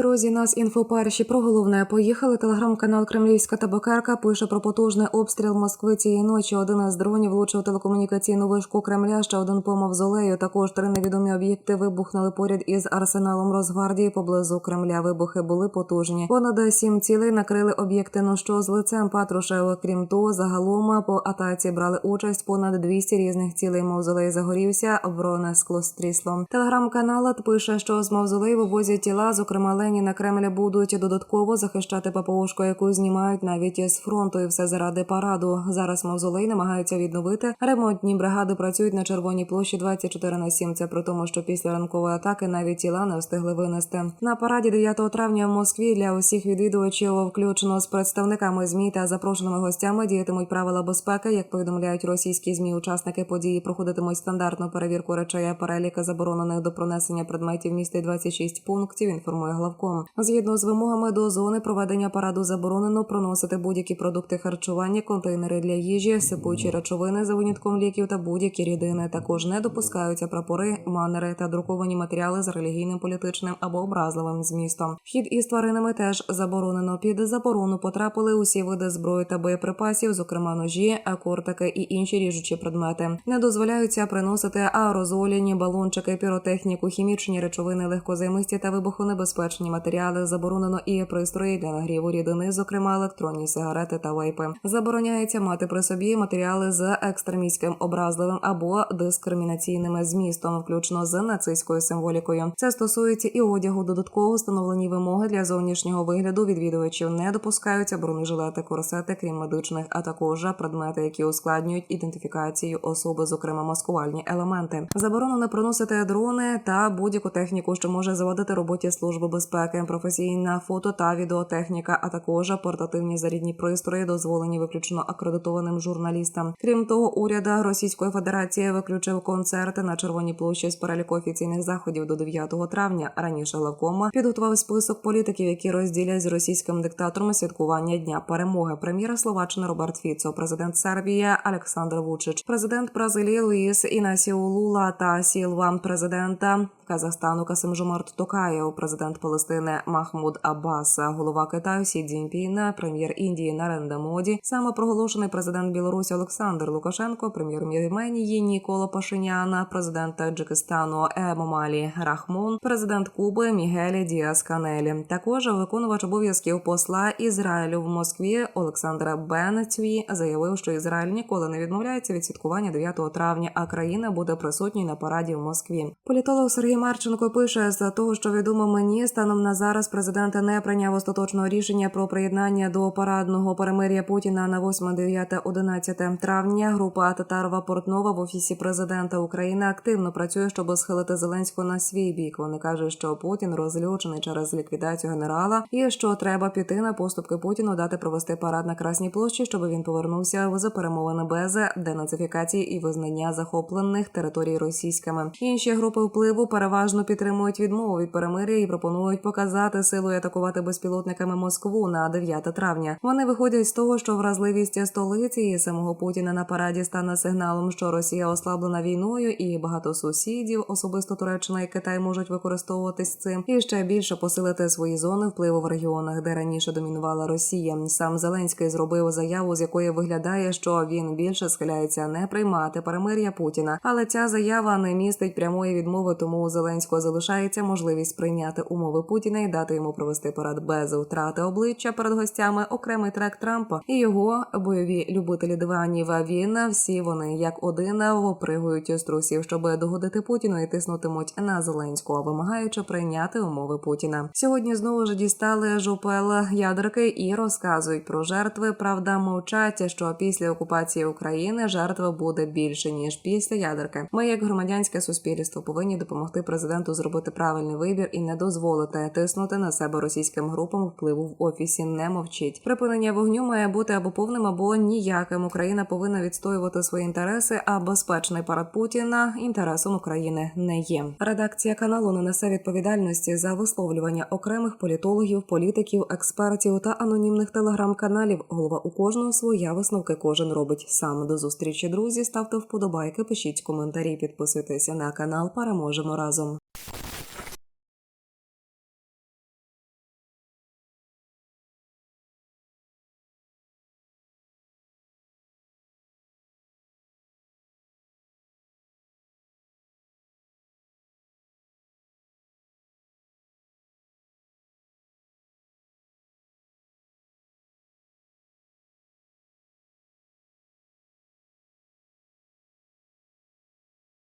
Друзі, нас інфо перші про головне поїхали. Телеграм-канал Кремлівська табакерка пише про потужний обстріл Москви цієї ночі. Один із дронів влучив телекомунікаційну вишку Кремля. Ще один по мавзолею. Також три невідомі об'єкти вибухнули поряд із арсеналом Росгвардії поблизу Кремля. Вибухи були потужні. Понад сім цілей накрили об'єкти. Ну що з лицем Патрушева. Крім того, загалом по атаці брали участь понад 200 різних цілей. Мавзолей загорівся. Броне скло стрісло. Телеграм-канал пише, що з мавзолею вивозять тіла, зокрема Леніна Кремля будуть додатково захищати ППОшку, яку знімають навіть з фронту, і все заради параду. Зараз мавзолей намагаються відновити. Ремонтні бригади працюють на червоній площі 24 на 7. Це при тому, що після ранкової атаки навіть тіла не встигли винести. На параді 9 травня в Москві для усіх відвідувачів, включно з представниками змі та запрошеними гостями, діятимуть правила безпеки. Як повідомляють російські змі, учасники події проходитимуть стандартну перевірку речей. а Перелік заборонених до пронесення предметів містить 26 пунктів. Інформує главком. Згідно з вимогами до зони проведення параду заборонено проносити будь-які продукти харчування, контейнери для їжі, сипучі речовини за винятком ліків та будь-які рідини. Також не допускаються прапори, манери та друковані матеріали з релігійним, політичним або образливим змістом. Вхід із тваринами теж заборонено. Під заборону потрапили усі види зброї та боєприпасів, зокрема ножі, кортики і інші ріжучі предмети. Не дозволяються приносити аерозоліні, балончики, піротехніку, хімічні речовини, легкозаймисті та вибухонебезпечні матеріали. Заборонено і пристрої для нагріву рідини, зокрема електронні сигарети та вейпи. Забороняється мати при собі матеріали з екстремістським образливим або дискримінаційними змістом, включно з нацистською символікою. Це стосується і одягу. Додатково встановлені вимоги для зовнішнього вигляду відвідувачів не допускаються бронежилети, корсети, крім медичних, а також предмети, які ускладнюють ідентифікацію особи, зокрема маскувальні елементи. Заборонено приносити дрони та будь-яку техніку, що може завадити роботі служби безпеки, професійна фото та відеотехніка, а також портативні зарядні пристрої, дозволені виключно акредитованим журналістам. Крім того, уряд Російської Федерації виключив концерти на Червоній площі з переліку офіційних заходів до 9 травня. Раніше Лавкома підготував список політиків, які розділять з російським диктатором святкування дня перемоги. Прем'єра Словаччини Роберт Фіцо, президент Сербії Олександр Вучич, президент Бразилії Луїс Інасіо Лула та Сілва, президента Казахстану Касим Жомарт Токаєв, президент Палестини Махмуд Аббас, голова Китаю Сі Цзіньпін, прем'єр Індії Наренда Моді, самопроголошений президент Білорусі Олександр Лукашенко, прем'єр Вірменії Нікола Пашиняна, президент Таджикистану Емомалі Рахмон, президент Куби Мігелі Діас Канелі. Також виконувач обов'язків посла Ізраїлю в Москві Олександр Бенцві заявив, що Ізраїль ніколи не відмовляється від святкування 9 травня, а країна буде присутньою на параді в Москві. Політолог Сергій Марченко пише з того, що відомо мені станом на зараз президент не прийняв остаточного рішення про приєднання до парадного перемир'я Путіна на 8, 9, 11 травня. Група Татарова Портнова в офісі президента України активно працює, щоб схилити Зеленського на свій бік. Вони кажуть, що Путін розлючений через ліквідацію генерала, і що треба піти на поступки Путіну, дати провести парад на Красній площі, щоб він повернувся за перемовини без денацифікації і визнання захоплених територій російськими. Інші групи впливу переважно підтримують відмову від перемир'я і пропонують показати силу і атакувати безпілотниками Москву на 9 травня. Вони виходять з того, що вразливість столиці і самого Путіна на параді стане сигналом, що Росія ослаблена війною, і багато сусідів, особисто Туреччина і Китай, можуть використовуватись цим і ще більше посилити свої зони впливу в регіонах, де раніше домінувала Росія. Сам Зеленський зробив заяву, з якої виглядає, що він більше схиляється не приймати перемир'я Путіна, але ця заява не містить прямої відмови, тому у Зеленського залишається можливість прийняти умови Путіна і дати йому провести парад без втрати обличчя перед гостями. Окремий трек Трампа і його бойові любителі диванів. Він всі вони як один випригують з трусів, щоб догодити Путіну і тиснутимуть на Зеленського, вимагаючи прийняти умови Путіна. Сьогодні знову ж дістали жупел ядерки і розказують про жертви. Правда, мовчать, що після окупації України жертв буде більше ніж після ядерки. Ми, як громадянське суспільство, повинні допомогти президенту зробити правильний вибір і не дозволити тиснути на себе російським групам впливу в офісі. Не мовчить. Припинення вогню має бути або повним, або ніяким. Україна повинна відстоювати свої інтереси. А безпечний парад Путіна інтересом України не є. Редакція каналу не несе відповідальності за висловлювання окремих політологів, політиків, експертів та анонімних телеграм-каналів. Голова у кожного своя висновки кожен робить сам. До зустрічі, друзі. Ставте вподобайки, пишіть коментарі, підписуйтеся на канал. Переможемо разом. razem